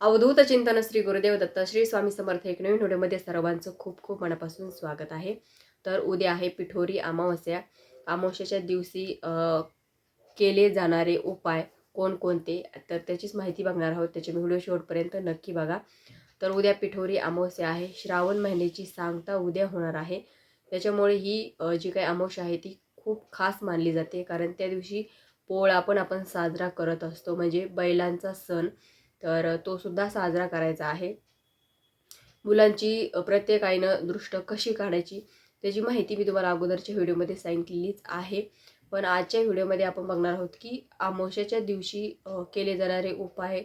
अवधूत चिंतन श्री गुरुदेव दत्त श्री स्वामी समर्थ एक नवीन व्हिडिओमध्ये सर्वांचं खूप खूप मनापासून स्वागत आहे. तर उद्या आहे पिठोरी अमावस्या. अमावस्याच्या दिवशी केले जाणारे उपाय कोणकोणते? तर त्याचीच माहिती बघणार आहोत. त्याचे व्हिडिओ शेवटपर्यंत नक्की बघा. तर उद्या पिठोरी अमावस्या आहे. श्रावण महिन्याची सांगता उद्या होणार आहे. त्याच्यामुळे ही जी काही अमावस्या आहे ती खूप खास मानली जाते. कारण त्या दिवशी पोळा पण आपण साजरा करत असतो. म्हणजे बैलांचा सण तर तो सुद्धा साजरा करायचा आहे. मुलांची प्रत्येक आईनं दृष्ट कशी काढायची त्याची माहिती मी तुम्हाला अगोदरच्या व्हिडिओमध्ये सांगितलेलीच आहे. पण आजच्या व्हिडिओमध्ये आपण बघणार आहोत की आमोशाच्या दिवशी केले जाणारे उपाय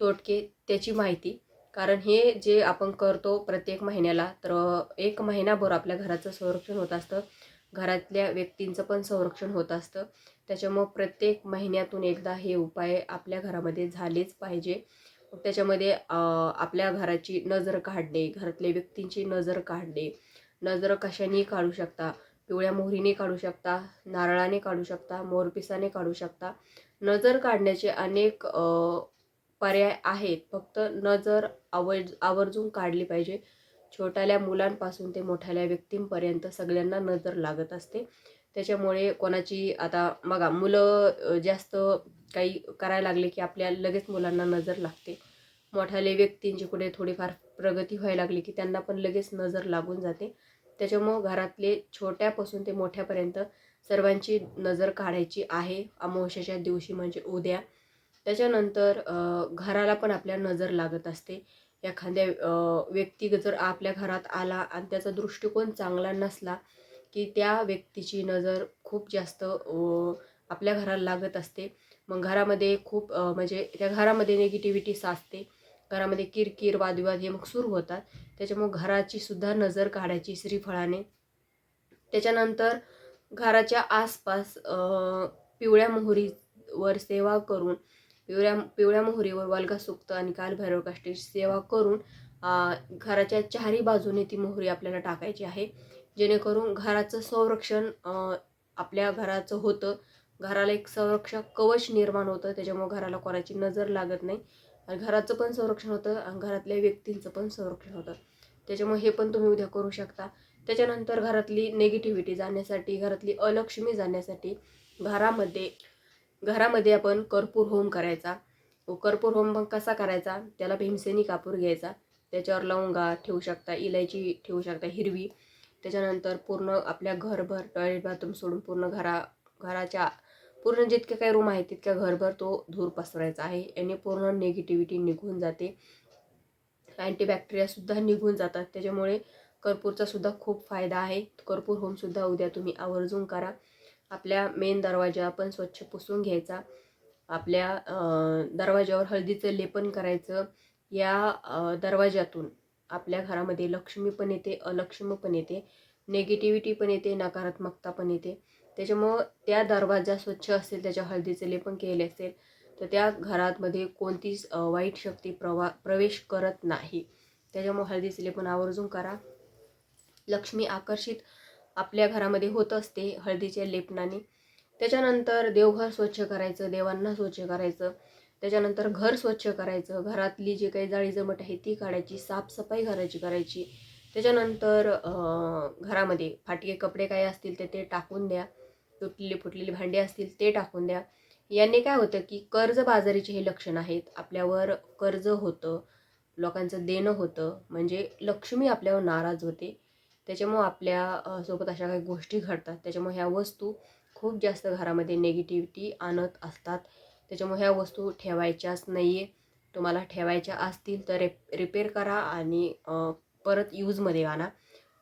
तोटके त्याची माहिती. कारण हे जे आपण करतो प्रत्येक महिन्याला तर एक महिनाभर आपल्या घराचं संरक्षण होत असतं. घरातल्या व्यक्तींचं पण संरक्षण होत असतं. त्याच्यामुळं प्रत्येक महिन्यातून एकदा हे उपाय आपल्या घरामध्ये झालेच पाहिजे. मग त्याच्यामध्ये आपल्या घराची नजर काढणे घरातल्या व्यक्तींची नजर काढणे नजर कशाने काढू शकता? पिवळ्या मोहरीने काढू शकता नारळाने काढू शकता मोरपिसाने काढू शकता? नजर काढण्याचे अनेक पर्याय आहेत. फक्त नजर आवर्ज आवर्जून काढली पाहिजे. छोट्याल्या मुलांपासून ते मोठ्याल्या व्यक्तींपर्यंत सगळ्यांना नजर लागत असते. त्याच्यामुळे कोणाची आता बघा मुलं जास्त काही करायला लागले की आपल्या लगेच मुलांना नजर लागते. मोठ्याले व्यक्तींची कुठे थोडीफार प्रगती व्हायला लागली की त्यांना पण लगेच नजर लागून जाते. त्याच्यामुळं घरातले छोट्यापासून ते मोठ्यापर्यंत सर्वांची नजर काढायची आहे. अमावस्याच्या दिवशी म्हणजे उद्या. त्याच्यानंतर घराला पण आपल्या नजर लागत असते. एखाद्या व्यक्ती जर आपल्या घरात आला आणि त्याचा दृष्टिकोन चांगला नसला की त्या व्यक्तीची नजर खूप जास्त आपल्या घराला लागत असते. मग घरामध्ये खूप म्हणजे त्या घरामध्ये निगेटिव्हिटी साचते. घरामध्ये किरकिर वादविवाद हे मग सुरू होतात. त्याच्यामुळं घराची सुद्धा नजर काढायची श्रीफळाने. त्याच्यानंतर घराच्या आसपास पिवळ्या मोहरीवर सेवा करून पिवळ्या पिवळ्या मोहरीवर वालगा सुक्त आणि कालभैरवकाष्टीची सेवा करून घराच्या चारी बाजूने ती मोहरी आपल्याला टाकायची आहे. जेणेकरून घराचं संरक्षण आपल्या घराचं होतं. घराला एक संरक्षक कवच निर्माण होतं. त्याच्यामुळे घराला कोणाची नजर लागत नाही. आणि घराचं पण संरक्षण होतं आणि घरातल्या व्यक्तींचं पण संरक्षण होतं. त्याच्यामुळे हे पण तुम्ही उद्या करू शकता. त्याच्यानंतर घरातली नेगेटिव्हिटी जाण्यासाठी घरातली अलक्ष्मी जाण्यासाठी घरामध्ये घरामध्ये आपण कर्पूर होम करायचा. कर्पूर होम मग कसा करायचा? त्याला भीमसेनी कापूर घ्यायचा. त्याच्यावर लवंगा ठेवू शकता इलायची ठेवू शकता हिरवी. त्याच्यानंतर पूर्ण आपल्या घरभर टॉयलेट बाथरूम सोडून पूर्ण घरा घराच्या पूर्ण जितके काही रूम आहेत तितक्या घरभर तो धूर पसरायचा आहे. याने पूर्ण निगेटिव्हिटी निघून जाते. अँटीबॅक्टेरियासुद्धा निघून जातात. त्याच्यामुळे कर्पूरचा सुद्धा खूप फायदा आहे. कर्पूर होमसुद्धा उद्या तुम्ही आवर्जून करा. आपल्या मेन दरवाजा आपण स्वच्छ पुसून घ्यायचा. आपल्या दरवाज्यावर दरवाजावर हळदीचं लेपन करायचं. या दरवाज्यातून दरवाजातून आपल्या घरामध्ये लक्ष्मी पण येते अलक्ष्मी पण येते नेगेटिव्हिटी पण येते नकारात्मकता पण येते. त्याच्यामुळं त्या दरवाजा स्वच्छ असेल त्याच्या हळदीचे लेपन केले असेल तर त्या घरामध्ये कोणतीच वाईट शक्ती प्रवा प्रवेश करत नाही. त्याच्यामुळे हळदीचे लेपन आवर्जून करा. लक्ष्मी आकर्षित आपल्या घरामध्ये होत असते हळदीच्या लेपनाने. त्याच्यानंतर देवघर स्वच्छ करायचं देवांना स्वच्छ करायचं. त्याच्यानंतर घर स्वच्छ करायचं घरातली जी काही जाळी जमट आहे ती काढायची साफसफाई घराची करायची. त्याच्यानंतर घरामध्ये फाटके कपडे काय असतील ते ते टाकून द्या. तुटलेली फुटलेली भांडी असतील ते टाकून द्या. याने काय होतं की कर्जबाजारीचे हे लक्षण आहेत. आपल्यावर कर्ज होतं लोकांचं देणं होतं. म्हणजे लक्ष्मी आपल्यावर नाराज होते. त्याच्यामुळं आपल्यासोबत अशा काही गोष्टी घडतात. त्याच्यामुळे ह्या वस्तू खूप जास्त घरामध्ये नेगेटिव्हिटी आणत असतात. त्याच्यामुळे ह्या वस्तू ठेवायच्याच नाही आहे तुम्हाला ठेवायच्या असतील तर रेप रिपेअर करा आणि परत यूजमध्ये आणा.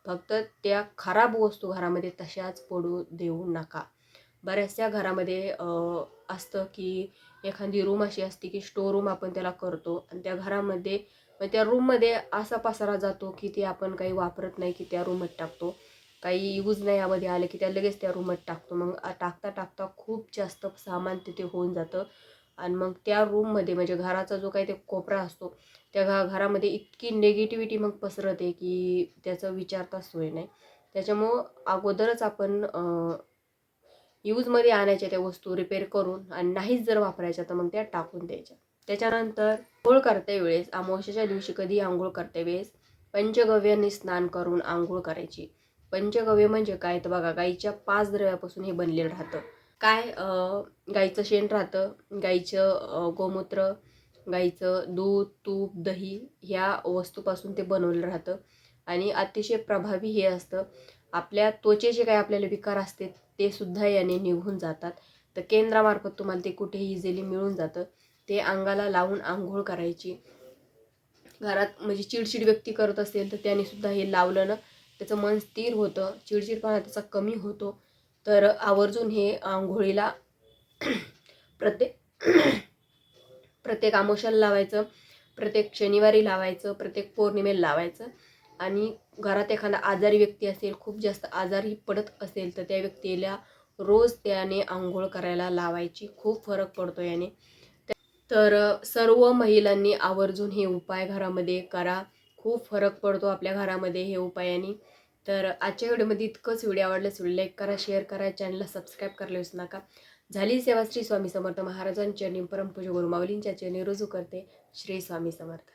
फक्त त्या खराब वस्तू घरामध्ये तशाच पडू देऊ नका. बऱ्याचशा घरामध्ये असतं की एखादी रूम अशी असते की स्टोर रूम आपण त्याला करतो आणि त्या घरामध्ये मग त्या रूममध्ये असा पसारा जातो की ते आपण काही वापरत नाही की त्या रूमात टाकतो. काही यूज नाही यामध्ये आलं की त्या लगेच त्या रूमात टाकतो. मग टाकता टाकता खूप जास्त सामान तिथे होऊन जातं. आणि मग त्या रूममध्ये म्हणजे घराचा जो काही ते कोपरा असतो त्या घा घरामध्ये इतकी नेगेटिव्हिटी मग पसरते की त्याचं विचारताच सोय नाही. त्याच्यामुळं अगोदरच आपण यूजमध्ये आणायच्या त्या वस्तू रिपेअर करून आणि नाहीच जर वापरायच्या तर मग त्या टाकून द्यायच्या. त्याच्यानंतर आंघोळ करते वेळेस अमावस्येच्या दिवशी कधी आंघोळ करते वेळेस पंचगव्याने स्नान करून आंघोळ करायची. पंचगव्य म्हणजे काय? तर बघा गाईच्या पाच द्रव्यापासून हे बनलेलं राहतं. काय गाईचं शेण राहतं. गाईचं गोमूत्र गाईचं दूध तूप दही ह्या वस्तूपासून ते बनवलेलं राहतं. आणि अतिशय प्रभावी हे असतं. आपल्या त्वचेचे काय आपल्याला विकार असते ते सुद्धा याने निघून जातात. तर केंद्रामार्फत तुम्हाला ते कुठेही इझिली मिळून जातं. ते अंगाला लावून आंघोळ करायची. घरात म्हणजे चिडचिड व्यक्ती करत असेल तर त्याने सुद्धा हे लावलं ना त्याचं मन स्थिर होतं चिडचिडपणा त्याचा कमी होतो. तर आवर्जून हे आंघोळीला प्रत्येक प्रत्येक आमोशाला लावायचं प्रत्येक शनिवारी लावायचं प्रत्येक पौर्णिमेला लावायचं. आणि घरात एखादा आजारी व्यक्ती असेल खूप जास्त आजारी पडत असेल तर त्या व्यक्तीला रोज त्याने आंघोळ करायला लावायची. खूप फरक पडतो याने. तर सर्व महिलांनी आवर्जून हे उपाय घरामध्ये करा. खूप फरक पडतो आपल्या घरामध्ये हे उपायाने. तर आजच्या व्हिडिओमध्ये इतकंच. व्हिडिओ आवडल्यास व्हिडिओ लाईक करा शेअर करा चॅनलला सबस्क्राईब करायला विसरू नका. झाली सेवा श्री स्वामी समर्थ महाराजांच्या परमपूज्य गुरुमावलींच्या चरणी. रुजू करते श्री स्वामी समर्थ.